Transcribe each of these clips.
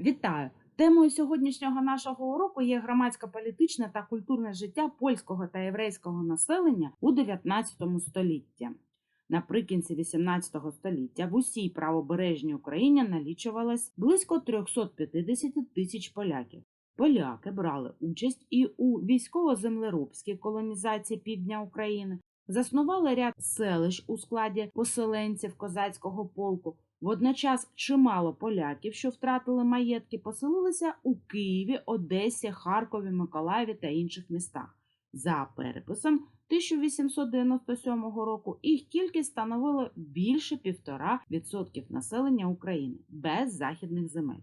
Вітаю! Темою сьогоднішнього нашого уроку є громадсько-політичне та культурне життя польського та єврейського населення у 19 столітті. Наприкінці 18 століття в усій правобережній Україні налічувалось близько 350 тисяч поляків. Поляки брали участь і у військово-землеробській колонізації півдня України, заснували ряд селищ у складі поселенців козацького полку. Водночас чимало поляків, що втратили маєтки, поселилися у Києві, Одесі, Харкові, Миколаєві та інших містах. За переписом 1897 року їх кількість становила більше 1,5% населення України без західних земель.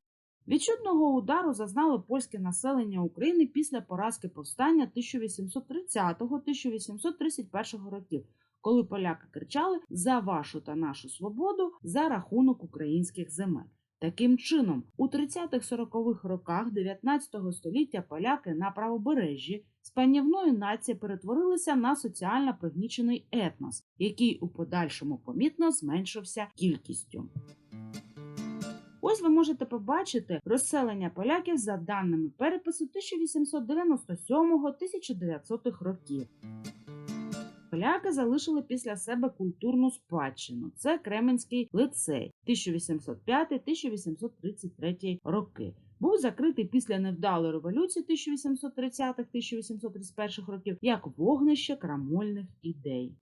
Відчутного удару зазнало польське населення України після поразки повстання 1830-1831 років, коли поляки кричали за вашу та нашу свободу за рахунок українських земель. Таким чином, у 30-40-х роках 19 століття поляки на правобережжі з панівної нації перетворилися на соціально пригнічений етнос, який у подальшому помітно зменшився кількістю. Ось ви можете побачити розселення поляків за даними перепису 1897-1900 років. Поляки залишили після себе культурну спадщину. Це Кременський лицей 1805-1833 роки. Був закритий після невдалої революції 1830-1831 років як вогнище крамольних ідей.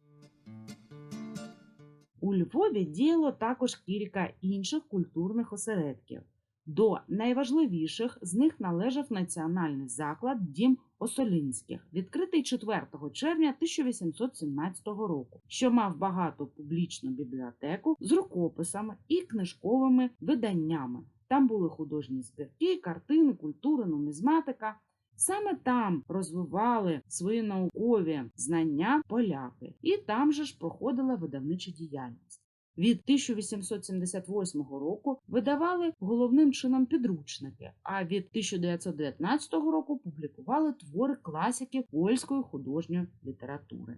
У Львові діяло також кілька інших культурних осередків. До найважливіших з них належав національний заклад Дім Осолінських, відкритий 4 червня 1817 року, що мав багату публічну бібліотеку з рукописами і книжковими виданнями. Там були художні збірки, картини, культура, нумізматика. Саме там розвивали свої наукові знання поляки, і там же ж проходила видавнича діяльність. Від 1878 року видавали головним чином підручники, а від 1919 року публікували твори класиків польської художньої літератури.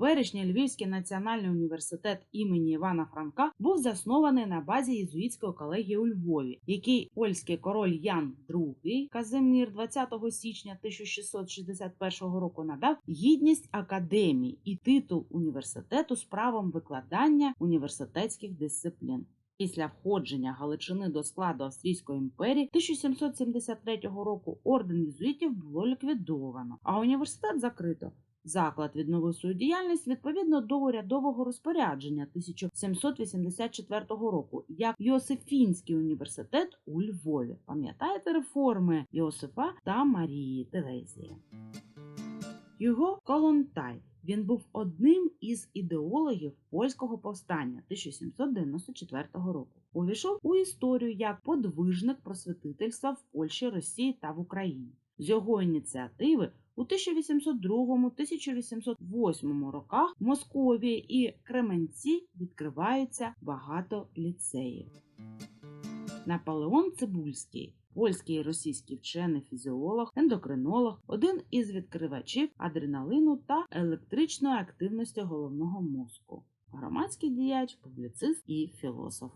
Теперішній Львівський національний університет імені Івана Франка був заснований на базі єзуїтської колегії у Львові, який польський король Ян II Казимір 20 січня 1661 року надав гідність академії і титул університету з правом викладання університетських дисциплін. Після входження Галичини до складу Австрійської імперії 1773 року орден єзуїтів було ліквідовано, а університет закрито. Заклад відновив свою діяльність відповідно до урядового розпорядження 1784 року як Йосифінський університет у Львові. Пам'ятаєте реформи Йосифа та Марії Терезії? Його Колонтай. Він був одним із ідеологів польського повстання 1794 року. Увійшов у історію як подвижник просвітительства в Польщі, Росії та в Україні. З його ініціативи у 1802-1808 роках в Московії і Кременці відкриваються багато ліцеїв. Наполеон Цибульський, польський і російський вчений фізіолог, ендокринолог, один із відкривачів адреналину та електричної активності головного мозку, громадський діяч, публіцист і філософ.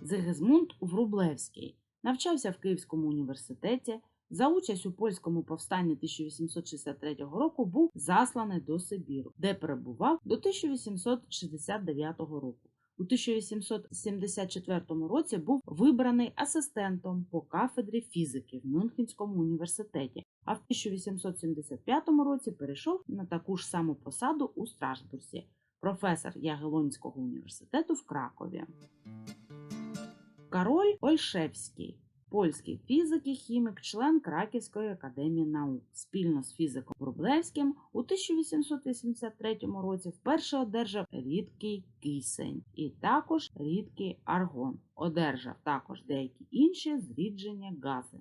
Зигизмунд Врублевський навчався в Київському університеті. За участь у польському повстанні 1863 року був засланий до Сибіру, де перебував до 1869 року. У 1874 році був вибраний асистентом по кафедрі фізики в Мюнхенському університеті, а в 1875 році перейшов на таку ж саму посаду у Страсбурзі, професор Ягелонського університету в Кракові. Король Ольшевський польський фізик і хімік, член Краківської академії наук. Спільно з фізиком Врублевським у 1883 році вперше одержав рідкий кисень і також рідкий аргон. Одержав також деякі інші зрідження гази.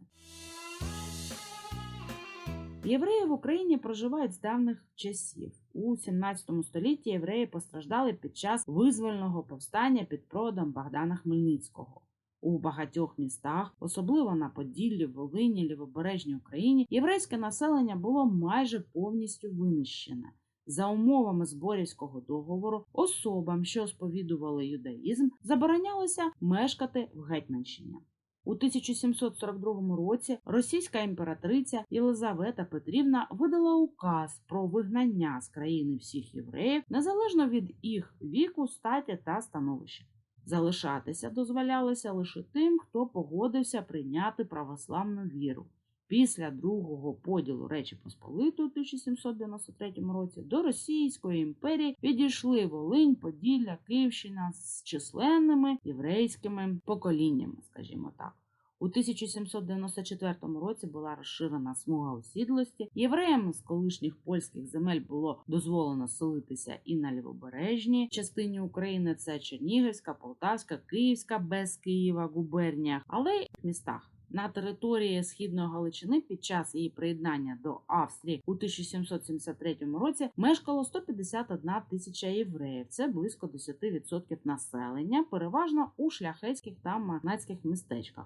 Євреї в Україні проживають з давніх часів. У 17 столітті євреї постраждали під час визвольного повстання під проводом Богдана Хмельницького. У багатьох містах, особливо на Поділлі, Волині, Лівобережній Україні, єврейське населення було майже повністю винищене. За умовами Зборівського договору особам, що сповідували юдаїзм, заборонялося мешкати в Гетьманщині. У 1742 році російська імператриця Єлизавета Петрівна видала указ про вигнання з країни всіх євреїв незалежно від їх віку, статі та становища. Залишатися дозволялося лише тим, хто погодився прийняти православну віру. Після другого поділу Речі Посполитої у 1793 році до Російської імперії відійшли Волинь, Поділля, Київщина з численними єврейськими поколіннями, скажімо так. У 1794 році була розширена смуга осідлості. Євреям з колишніх польських земель було дозволено селитися і на лівобережній частині України. Це Чернігівська, Полтавська, Київська без Києва губерніях, але й в містах. На території східної Галичини під час її приєднання до Австрії у 1773 році мешкало 151 тисяча євреїв. Це близько 10% населення, переважно у шляхетських та магнатських містечках.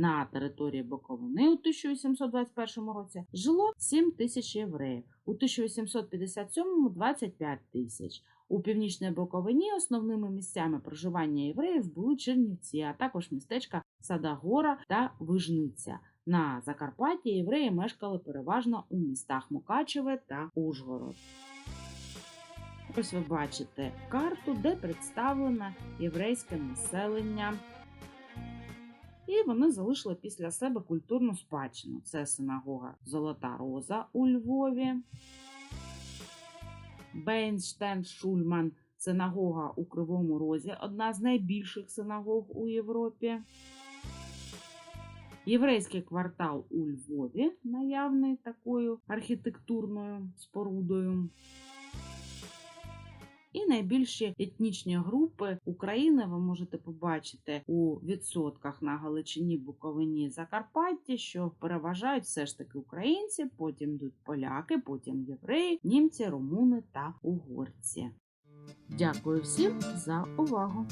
На території Буковини у 1821 році жило 7 тисяч євреїв, у 1857 – 25 тисяч. У північній Буковині основними місцями проживання євреїв були Чернівці, а також містечка Садагора та Вижниця. На Закарпатті євреї мешкали переважно у містах Мукачеве та Ужгород. Ось ви бачите карту, де представлено єврейське населення. Вони залишили після себе культурну спадщину. Це синагога Золота Роза у Львові, Бейнштейн Шульман, синагога у Кривому Розі, одна з найбільших синагог у Європі. Єврейський квартал у Львові, наявний такою архітектурною спорудою. І найбільші етнічні групи України ви можете побачити у відсотках на Галичині, Буковині, Закарпатті, що переважають все ж таки українці, потім йдуть поляки, потім євреї, німці, румуни та угорці. Дякую всім за увагу!